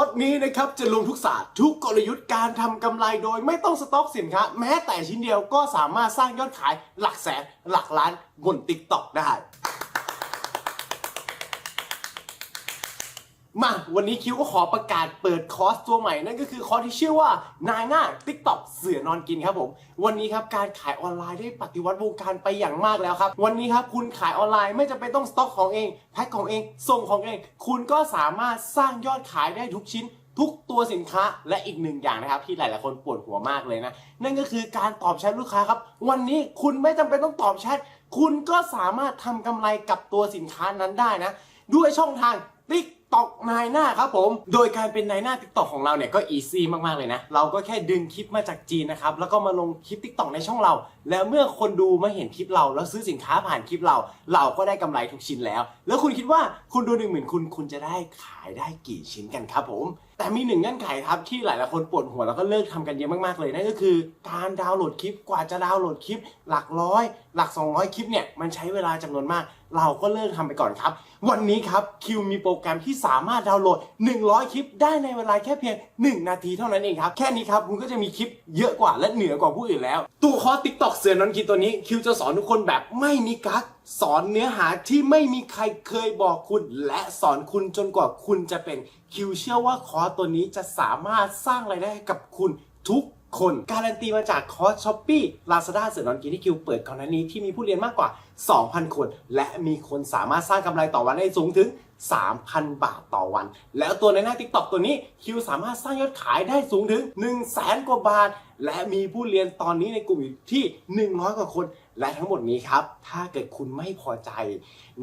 ร์สนี้นะครับจะลงทุกศาสตร์ทุกกลยุทธ์การทำกำไรโดยไม่ต้องสต็อกสินค้า แม้แต่ชิ้นเดียวก็สามารถสร้างยอดขายหลักแสนหลักล้านบนติ๊กต็อกได้ มาวันนี้คิวก็ขอประกาศเปิดคอร์สตัวใหม่นั่นก็คือคอร์สที่ชื่อว่านายหน้า TikTok เสือนอนกินครับผม วันนี้ครับการขายออนไลน์ได้ปฏิวัติวงการไปอย่างมากแล้วครับ วันนี้ครับคุณขายออนไลน์ไม่จำเป็นต้องสต็อกของเองแพ็คของเองส่งของเอง คุณก็สามารถสร้างยอดขายได้ทุกชิ้นทุกตัวสินค้าและอีกหนึ่งอย่างนะครับที่หลาย ๆ คนปวดหัวมากเลยนะ นั่นก็คือการตอบแชทลูกค้าครับ วันนี้คุณไม่จำเป็นต้องตอบแชทคุณก็สามารถทำกำไรกับตัวสินค้านั้นได้นะ ด้วยช่องทางติ๊ก ตอกนายหน้าครับผม โดยการเป็นนายหน้าติ๊กตอกของเราเนี่ยก็อีซี่มากๆเลยนะ เราก็แค่ดึงคลิปมาจากจีนนะครับ แล้วก็มาลงคลิปติ๊กตอกในช่องเรา แล้วเมื่อคนดูมาเห็นคลิปเรา แล้วซื้อสินค้าผ่านคลิปเรา เราก็ได้กำไรทุกชิ้นแล้ว แล้วคุณคิดว่าคุณดูหนึ่งหมื่นคุณคุณจะได้ขายได้กี่ชิ้นกันครับผม แต่มีหนึ่งเงื่อนไขครับ ที่หลายๆคนปวดหัวแล้วก็เลิกทำกันเยอะมากๆเลยนั่นก็คือ การดาวน์โหลดคลิปกว่าจะดาวน์โหลดคลิป หลักร้อย หลัก 200 คลิปเนี่ยมันใช้เวลาจำนวนมาก เราก็เลิกทำไปก่อนครับ วันนี้ครับคิวมีโปรแกรมที่สามารถดาวน์โหลด 100 คลิป ได้ในเวลาแค่เพียง 1 นาทีเท่านั้นเองครับแค่นี้ครับคุณก็จะมีคลิปเยอะกว่าและเหนือกว่าผู้อื่นแล้ว ตัวคอร์ส TikTok เสือนอนกินตัวนี้คิวจะสอนทุกคนแบบไม่มีกั๊ก สอนเนื้อหาที่ไม่มีใครเคยบอกคุณ และสอนคุณจนกว่าคุณจะเป็นคิวเชื่อว่าคอร์สตัวนี้จะสามารถสร้างรายได้ให้กับคุณทุกคนการันตีมาจากคอร์สช้อปปี้ลาซาด้าเสือนอนกินที่คิวเปิดก่อนหน้านี้ที่มีผู้เรียนมากกว่า 2,000 คน และมีคนสามารถสร้างกำไรต่อวันได้สูงถึง 3,000 บาทต่อวัน แล้วตัวในหน้า TikTok ตัวนี้คิวสามารถสร้างยอดขายได้สูงถึง 1 0 0 0 0แสนกว่าบาท และมีผู้เรียนตอนนี้ในกลุ่มอยู่ที่ 100 กว่าคน และทั้งหมดนี้ครับ ถ้าเกิดคุณไม่พอใจ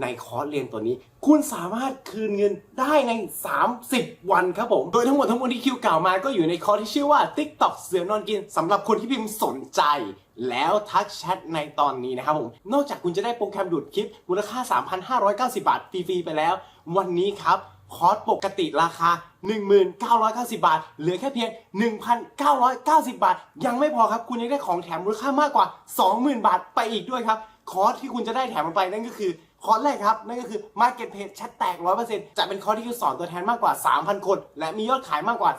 ในคอร์สเรียนตัวนี้ คุณสามารถคืนเงินได้ใน 30 วันครับผม โดยทั้งหมดทั้งมวลที่คิวกล่าวมาก็อยู่ในคอร์สที่ชื่อว่า TikTok เสือนอนกินสำหรับคนที่พิมพ์สนใจ แล้วทักแชทในตอนนี้นะครับผม นอกจากคุณจะได้โปรแกรมดูดคลิปมูลค่า 3,590 บาทฟรีๆไปแล้ว วันนี้ครับ คอร์สปกติราคา 1990 บาท เหลือแค่เพียง 1,990 บาท ยังไม่พอครับ คุณยังได้ของแถมมูลค่ามากกว่า 20,000 บาทไปอีกด้วยครับ คอร์สที่คุณจะได้แถมมันไปนั่นก็คือคอร์สแรกครับ นั่นก็คือ Market Page แชทแตก 100%จะเป็นคอร์สที่คุณสอนตัวแทนมากกว่า 3,000 คน และมียอดขายมากกว่า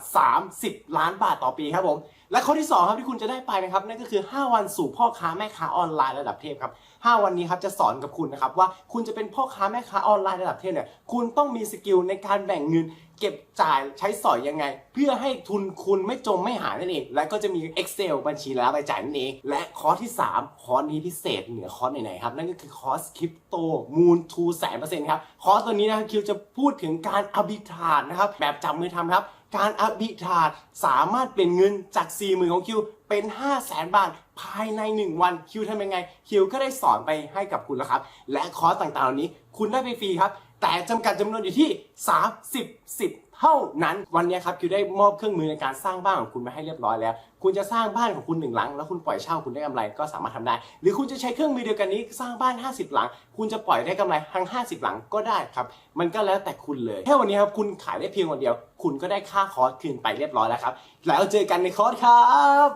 30 ล้านบาทต่อปีครับผมและข้อที่ 2 ครับที่คุณจะได้ไปนะครับนั่นก็คือ 5 วันสู่พ่อค้าแม่ค้าออนไลน์ระดับเทพครับ 5 วันนี้ครับจะสอนกับคุณนะครับว่าคุณจะเป็นพ่อค้าแม่ค้าออนไลน์ระดับเทพเนี่ยคุณต้องมีสกิลในการแบ่งเงินเก็บจ่ายใช้สอยยังไง เพื่อให้ทุนคุณไม่จมไม่หายนั่นเอง และก็จะมี Excel บัญชีรายรับรายจ่ายนั่นเอง และคอร์สที่ 3 คอร์สนี้พิเศษเหนือคอร์สไหนๆครับ นั่นก็คือคอร์สคริปโตมูลทูแสนเปอร์เซ็นต์ครับ คอร์สตัวนี้นะครับคิวจะพูดถึงการอบิทานนะครับแบบจับมือทำครับ การอภิธานสามารถเปลี่ยนเงินจาก 4 0,000 ของคิว เป็น 5 0 0แสนบาท ภายใน 1 วันคิวทำยังไง คิวก็ได้สอนไปให้กับคุณแล้วครับ และคอร์สต่างๆเหล่านี้คุณได้ไปฟรีครับ แต่จำกัดจำนวนอยู่ที่ 30สิทธิ์ เท่านั้นวันนี้ครับคิวได้มอบเครื่องมือในการสร้างบ้านของคุณมาให้เรียบร้อยแล้ว คุณจะสร้างบ้านของคุณหนึ่งหลัง แล้วคุณปล่อยเช่าคุณได้กำไรก็สามารถทำได้ หรือคุณจะใช้เครื่องมือเดียวกันนี้สร้างบ้าน 50 หลัง คุณจะปล่อยได้กำไรทั้ง 50 หลังก็ได้ครับ มันก็แล้วแต่คุณเลยแค่วันนี้ครับคุณขายได้เพียงวันเดียว คุณก็ได้ค่าคอร์สคืนไปเรียบร้อยแล้วครับแล้วเจอกันในคอร์สครับ